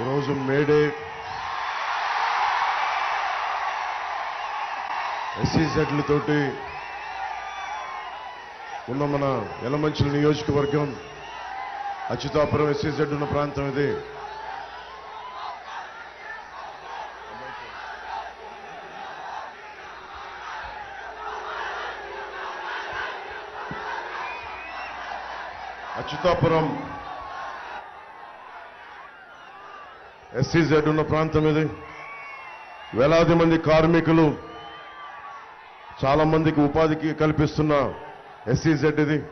ఈరోజు మేడే. ఎస్సీజెడ్లతోటి ఉన్న మన ఎలమంచుల నియోజకవర్గం అచ్యుతాపురం ఎస్సీజెడ్ ఉన్న ప్రాంతం ఇది. అచ్యుతాపురం ఎస్సీజెడ్ ఉన్న ప్రాంతం ఇది. వేలాది మంది కార్మికులు చాలా మందికి ఉపాధికి కల్పిస్తున్న ఎస్సీజెడ్ ఇది.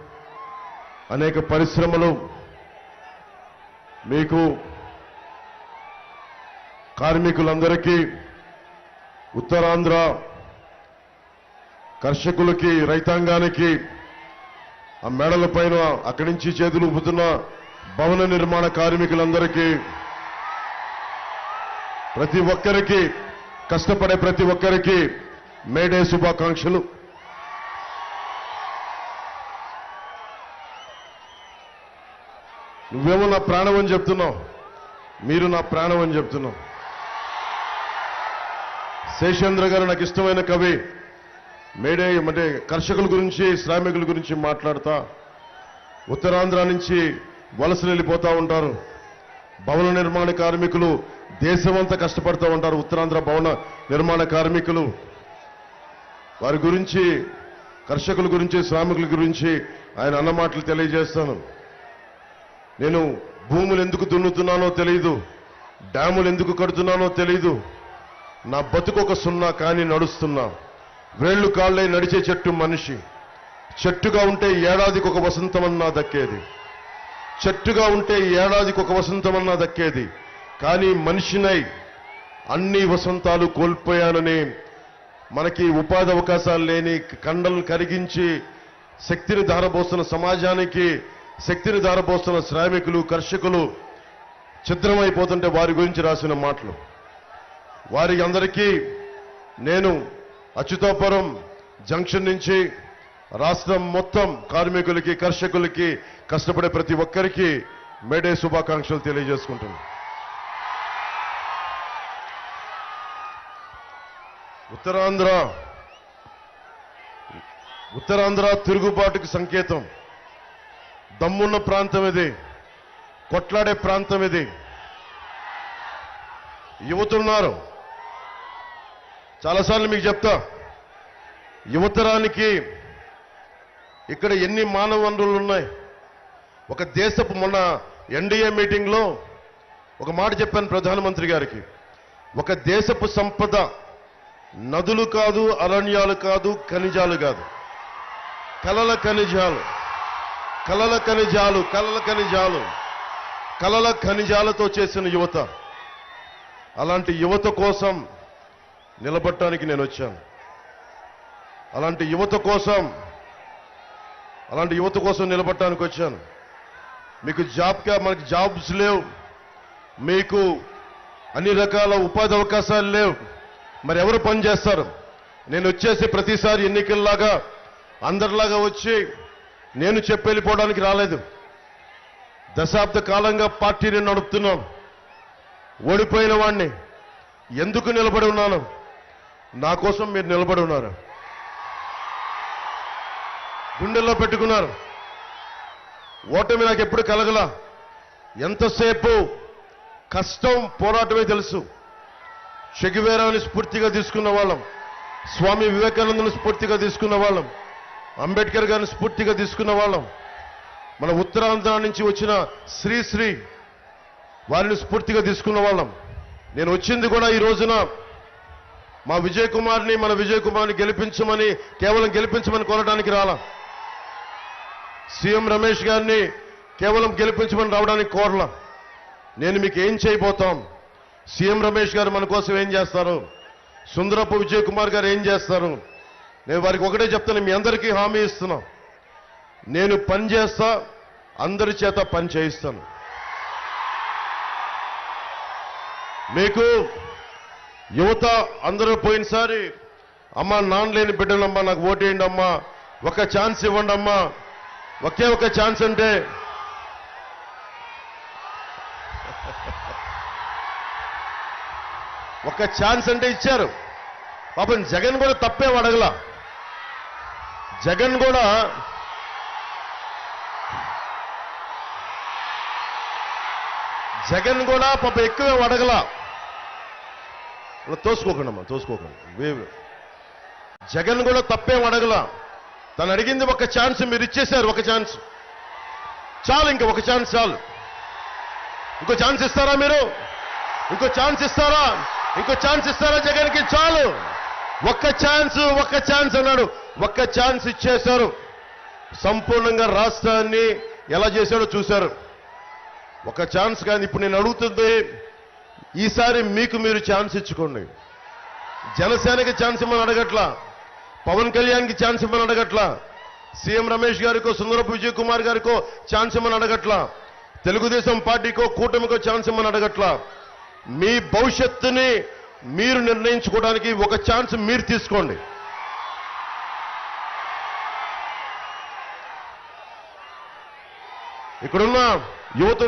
అనేక పరిశ్రమలు మీకు కార్మికులందరికీ ఉత్తరాంధ్ర కర్షకులకి రైతాంగానికి ఆ మేడల పైన అక్కడి నుంచి చేతులు ఊపుతున్న భవన నిర్మాణ కార్మికులందరికీ ప్రతి ఒక్కరికి కష్టపడే ప్రతి ఒక్కరికి మేడే శుభాకాంక్షలు. నువ్వేమో నా ప్రాణం అని చెప్తున్నావు. మీరు నా ప్రాణం అని చెప్తున్నావు. శేషేంద్ర గారు నాకు ఇష్టమైన కవి. మేడే అంటే కర్షకుల గురించి శ్రామికుల గురించి మాట్లాడతా. ఉత్తరాంధ్ర నుంచి వలసలు వెళ్ళిపోతూ ఉంటారు. భవన నిర్మాణ కార్మికులు దేశమంతా కష్టపడుతూ ఉంటారు. ఉత్తరాంధ్ర భవన నిర్మాణ కార్మికులు. వారి గురించి కర్షకుల గురించి శ్రామికుల గురించి ఆయన అన్న మాటలు తెలియజేస్తాను. నేను భూములు ఎందుకు దున్నుతున్నానో తెలియదు డ్యాములు ఎందుకు కడుతున్నానో తెలియదు నా బతుకు ఒక సున్నా కానీ నడుస్తున్నా. వేళ్ళు కాళ్ళై నడిచే చెట్టు మనిషి. చెట్టుగా ఉంటే ఏడాదికి ఒక వసంతమన్నా దక్కేది. చెట్టుగా ఉంటే ఏడాదికి ఒక వసంతమన్నా దక్కేది. కానీ మనిషినై అన్ని వసంతాలు కోల్పోయానని మనకి ఉపాధి అవకాశాలు లేని కండలు కరిగించి శక్తిని ధారపోస్తున్న సమాజానికి శక్తిని ధారపోస్తున్న శ్రామికులు కర్షకులు ఛిద్రమైపోతుంటే వారి గురించి రాసిన మాటలు. వారి అందరికీ నేను అచ్యుతాపురం జంక్షన్ నుంచి రాష్ట్రం మొత్తం కార్మికులకి కర్షకులకి కష్టపడే ప్రతి ఒక్కరికి మేడే శుభాకాంక్షలు తెలియజేసుకుంటున్నాను. ఉత్తరాంధ్ర ఉత్తరాంధ్ర తిరుగుబాటుకి సంకేతం. దమ్మున్న ప్రాంతం ఇది కొట్లాడే ప్రాంతం ఇది. యువతున్నారు. చాలాసార్లు మీకు చెప్తా యువతరానికి ఇక్కడ ఎన్ని మానవ వనరులు ఉన్నాయి ఒక దేశపు మొన్న ఎన్డీఏ మీటింగ్లో ఒక మాట చెప్పాను ప్రధానమంత్రి గారికి. ఒక దేశపు సంపద నదులు కాదు అరణ్యాలు కాదు ఖనిజాలు కాదు. కలల ఖనిజాలు కలల ఖనిజాలు కలల ఖనిజాలు కలల ఖనిజాలతో చేసిన యువత. అలాంటి యువత కోసం నిలబడటానికి నేను వచ్చాను. అలాంటి యువత కోసం అలాంటి యువత కోసం నిలబడటానికి వచ్చాను. మీకు జాబ్గా మనకి జాబ్స్ లేవు. మీకు అన్ని రకాల ఉపాధి అవకాశాలు లేవు. మరి ఎవరు పని చేస్తారు? నేను వచ్చేసి ప్రతిసారి ఎన్నికల్లాగా అందరిలాగా వచ్చి నేను చెప్పెళ్ళిపోవడానికి రాలేదు. దశాబ్ద కాలంగా పార్టీని నడుపుతున్నాం. ఓడిపోయిన వాణ్ణి. ఎందుకు నిలబడి ఉన్నాను? నా కోసం మీరు నిలబడి ఉన్నారు. గుండెల్లో పెట్టుకున్నారు. ఓటమి నాకు ఎప్పుడు కలగల? ఎంతసేపు కష్టం పోరాటమే తెలుసు. చెగువేరాని స్ఫూర్తిగా తీసుకున్న వాళ్ళం. స్వామి వివేకానందను స్ఫూర్తిగా తీసుకున్న వాళ్ళం. అంబేద్కర్ గారిని స్ఫూర్తిగా తీసుకున్న వాళ్ళం. మన ఉత్తరాంధ్ర నుంచి వచ్చిన శ్రీశ్రీ వారిని స్ఫూర్తిగా తీసుకున్న వాళ్ళం. నేను వచ్చింది కూడా ఈ రోజున మా విజయ్ కుమార్ని మన విజయ్ కుమార్ని గెలిపించమని కేవలం గెలిపించమని కోరడానికి రాలా. సీఎం రమేష్ గారిని కేవలం గెలిపించమని రావడానికి కోరలా. నేను మీకు ఏం చేయబోతాం? సీఎం రమేష్ గారు మన కోసం ఏం చేస్తారు? సుందరపు విజయ్ కుమార్ గారు ఏం చేస్తారు? నేను వారికి ఒకటే చెప్తాను మీ అందరికీ హామీ ఇస్తున్నా. నేను పని చేస్తా అందరి చేత పని చేయిస్తాను. మీకు యువత అందరూ పోయినసారి అమ్మా నాన్న లేని బిడ్డలమ్మా నాకు ఓటేయండి అమ్మా ఒక ఛాన్స్ ఇవ్వండి అమ్మా ఒకే ఒక ఛాన్స్ అంటే ఒక ఛాన్స్ అంటే ఇచ్చారు. పాపం జగన్ కూడా తప్పే అడగల జగన్ కూడా జగన్ కూడా పాప ఎక్కువ అడగల తోసుకోకండి అమ్మా తోసుకోకండి. వే- జగన్ కూడా తప్పే అడగల తను అడిగింది ఒక ఛాన్స్ మీరు ఇచ్చేశారు ఒక ఛాన్స్. చాలు ఇంకా ఒక ఛాన్స్ చాలు. ఇంకో ఛాన్స్ ఇస్తారా మీరు? ఇంకో ఛాన్స్ ఇస్తారా? ఇంకో ఛాన్స్ ఇస్తారా జగన్కి? చాలు. ఒక్క ఛాన్స్ ఒక్క ఛాన్స్ అన్నాడు. ఒక్క ఛాన్స్ ఇచ్చేశారు. సంపూర్ణంగా రాష్ట్రాన్ని ఎలా చేశాడో చూశారు. ఒక ఛాన్స్ కానీ ఇప్పుడు నేను అడుగుతుంది ఈసారి మీకు మీరు ఛాన్స్ ఇచ్చుకోండి. జనసేనకి ఛాన్స్ ఇమ్మని అడగట్లా? పవన్ కళ్యాణ్కి ఛాన్స్ ఇమ్మని అడగట్లా. సీఎం రమేష్ గారికో సుందరపు విజయ్ కుమార్ గారికో ఛాన్స్ ఇమ్మని అడగట్లా. తెలుగుదేశం పార్టీకో కూటమికో ఛాన్స్ ఇమ్మని అడగట్లా. మీ భవిష్యత్తుని మీరు నిర్ణయించుకోవడానికి ఒక ఛాన్స్ మీరు తీసుకోండి. ఇక్కడున్న యువత